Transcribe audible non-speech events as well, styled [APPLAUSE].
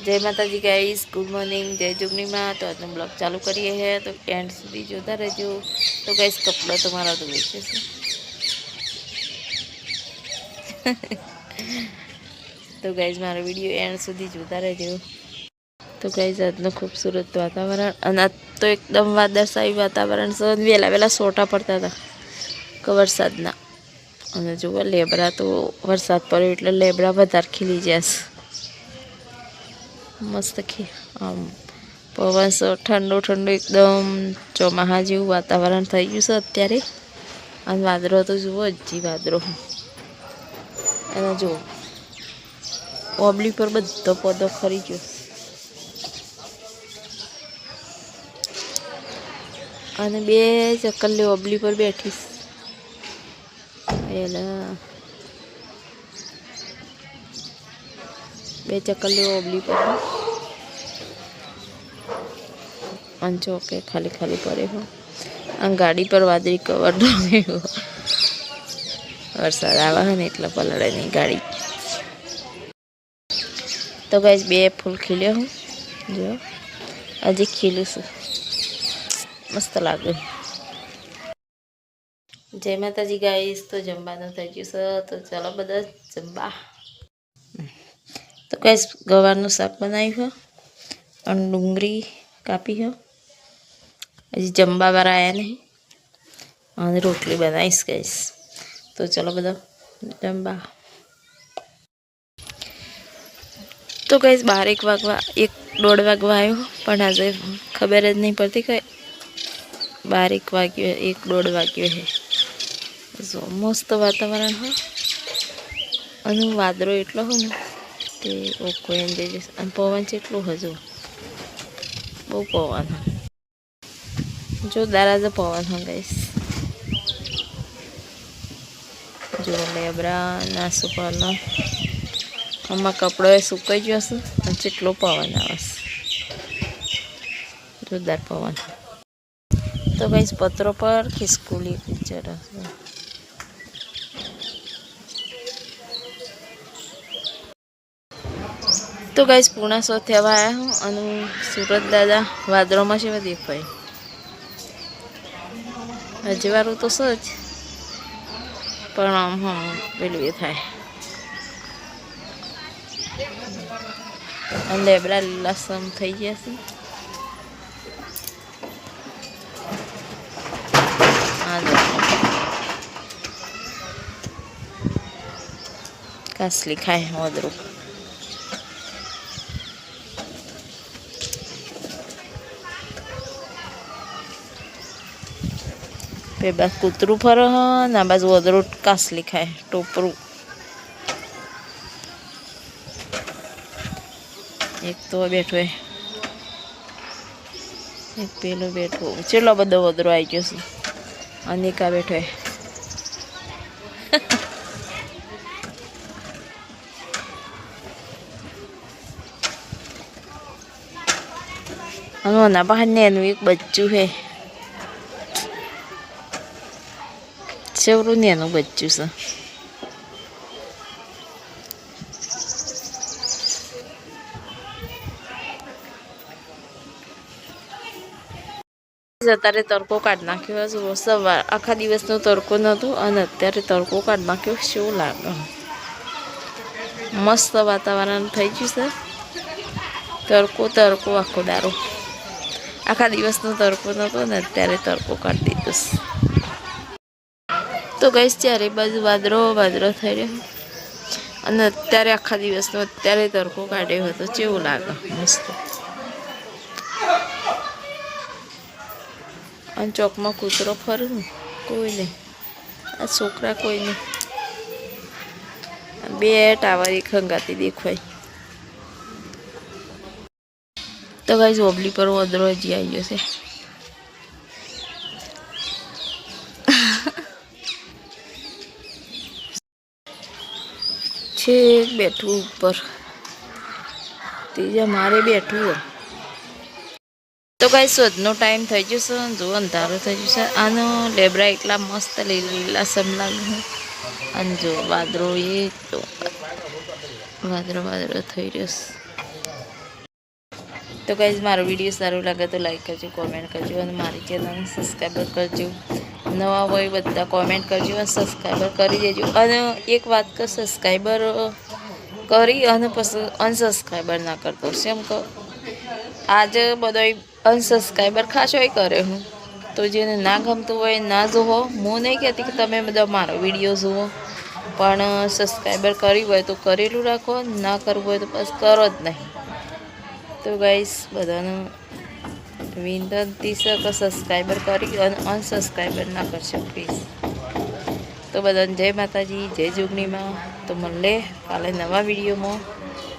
જય માતાજી guys good morning જય જુગનીમાં તો આજનો બ્લોગ ચાલુ કરીએ હે, તો એન્ડ સુધી જોતા રહેજો. તો ગાઈસ કપડો તમારા તો વેચે છે. [LAUGHS] તો ગાઈસ મારો વીડિયો એન્ડ સુધી જોતા રહેજો. તો ગાઈસ આજનું ખૂબસૂરત વાતાવરણ અને તો એકદમ વાદળશાહી વાતાવરણ સર વહેલા વહેલા સોટા પડતા હતા કે વરસાદના. અને જુઓ લેબડા તો વરસાદ પડ્યો એટલે લેબડા વધારે ખીલી જશે મસ્ત આમ પવન ઠંડો, ઠંડુ એકદમ ચોમાહા જેવું વાતાવરણ થઈ ગયું છે અત્યારે. અને વાદળો તો જુઓ હજી વાદળો. અને જુઓ ઓબલી પર બધો પોદો ખરી ગયો. અને બે ચકલી ઓબલી પર બેઠીશ એલા. બે ચકલીઓ ઓબલી પર હો. અને ચોકે ખાલી ખાલી પડે હો આ ગાડી પર વાદળી કવર ઢોળ્યું વરસાદ આવે છે ને એટલે પલળે નહીં ગાડી તો ગાઈસ બે ફૂલ ખીલ્યો હું જો હજી ખીલું છું મસ્ત લાગે જય માતાજી ગાઈસ તો જમવાનું થઈ ગયું છે તો ચાલો બધા જમવા તો કઈશ ગવારનું શાક બનાવ્યું અને ડુંગળી કાપી છે હજી જમવા વાળા આવ્યા નહીં. અને રોટલી બનાવીશ કહીશ. તો ચલો બધા જમવા. તો કહીશ બાર એક વાગવા, એક દોઢ વાગવા આવ્યો, પણ આજે ખબર જ નહીં પડતી કે બાર એક વાગ્યો, એક દોઢ વાગ્યો છે જો, મસ્ત વાતાવરણ હોય અને વાદળો એટલો હોય ને. કે ઓકો એમ જઈ જશે અને પવન છે એટલું હજુ. બહુ પવન. જોરદાર દારાજો પવન હું ગાઈસ જો લેબરા ના સુપરનો આમાં કપડો એ સુકાઈ ગયો છે અને કેટલો પવન આવશે જોરદાર પવન. તો ગાઈસ, પત્રો પર ખિસકુલી પિક્ચર હશે. તો ગાઈસ પૂણા સો થવા આવ્યા હું અને સુરત દાદા વાદળોમાં છે દેખાય. હજી વારું તો સજ પણ આમ હમ પેલું એ થાય. અને લેબડા લીલાસમ થઈ ગયા છે. કાસલી ખાય વધરું બે બાજુ કૂતરું ફરે હ ને આ બાજુ અદરો કાસ લીખાય ટોપરું. એક તો બેઠો એ એક પેલો બેઠો. ચેલો બધો વધરો આવી ગયો છે. અનિકા બેઠો એ અને ના બહાર ને એનું એક બચ્ચું છે ચેવડું ને એનું બચ્ચું છે અત્યારે તડકો કાઢી નાખ્યો છે સવાર આખા દિવસનો તડકો નહોતો અને અત્યારે તડકો કાઢી નાખ્યો શું લાગે મસ્ત વાતાવરણ થઈ ગયું છે તડકો તડકો આખો દારો આખા દિવસનો તડકો નહોતો ને અત્યારે તડકો કાઢી દીધો તો ગઈશ ત્યારે બાજુ વાદળો વાદળો થઈ રહ્યો. અને અત્યારે આખા દિવસનો અત્યારે તડકો કાઢ્યો હતો કેવું લાગે? મસ્ત. અને ચોકમાં કૂતરો ફરે કોઈ નહીં. આ છોકરા કોઈ નહીં. બે ટાવર એક હંગાતી દેખાય. તો ગાઈઝ ઓબલી પર વધરો હજી આવી ગયો છે. છે બેઠું ઉપર. ત્રીજા મારે બેઠું તો કાંઈ શોધનો ટાઈમ થઈ જશે જો અંધારો થઈ જશે આનો લેબરા એટલા મસ્ત લીલા લીલા સમ અને જો વાદળો એ તો વાદળો વાદળો થઈ રહ્યો છે. તો કાંઈ મારો વીડિયો સારો લાગે તો લાઈક કરજો કોમેન્ટ કરજો અને મારી ચેનલને સબસ્ક્રાઈબર કરજો. નવા હોય બધા કોમેન્ટ કરજો અને સબસ્ક્રાઈબર કરી દેજો. અને એક વાત કે સબસ્ક્રાઈબર કરી અને પછી અનસબસ્ક્રાઈબર ના કરતો. એમ કહો? આજે બધો અનસબસ્ક્રાઈબર ખાસોય કરે હું. તો જેને ના ગમતું હોય ના જુઓ. હું નહીં કહેતી કે તમે બધા મારો વીડિયો જુઓ. પણ સબસ્ક્રાઈબર કરી હોય તો કરેલું રાખો. ના કરવું હોય તો બસ કરો જ નહીં. તો ગાઈસ બધાનું વિનંતી છે સબસ્ક્રાઈબર કરી અને અનસબસ્ક્રાઈબર ના કરશો પ્લીઝ તો બધાને જય માતાજી, જય જોગણીમાં. તો મળે કાલે નવા વિડીયોમાં.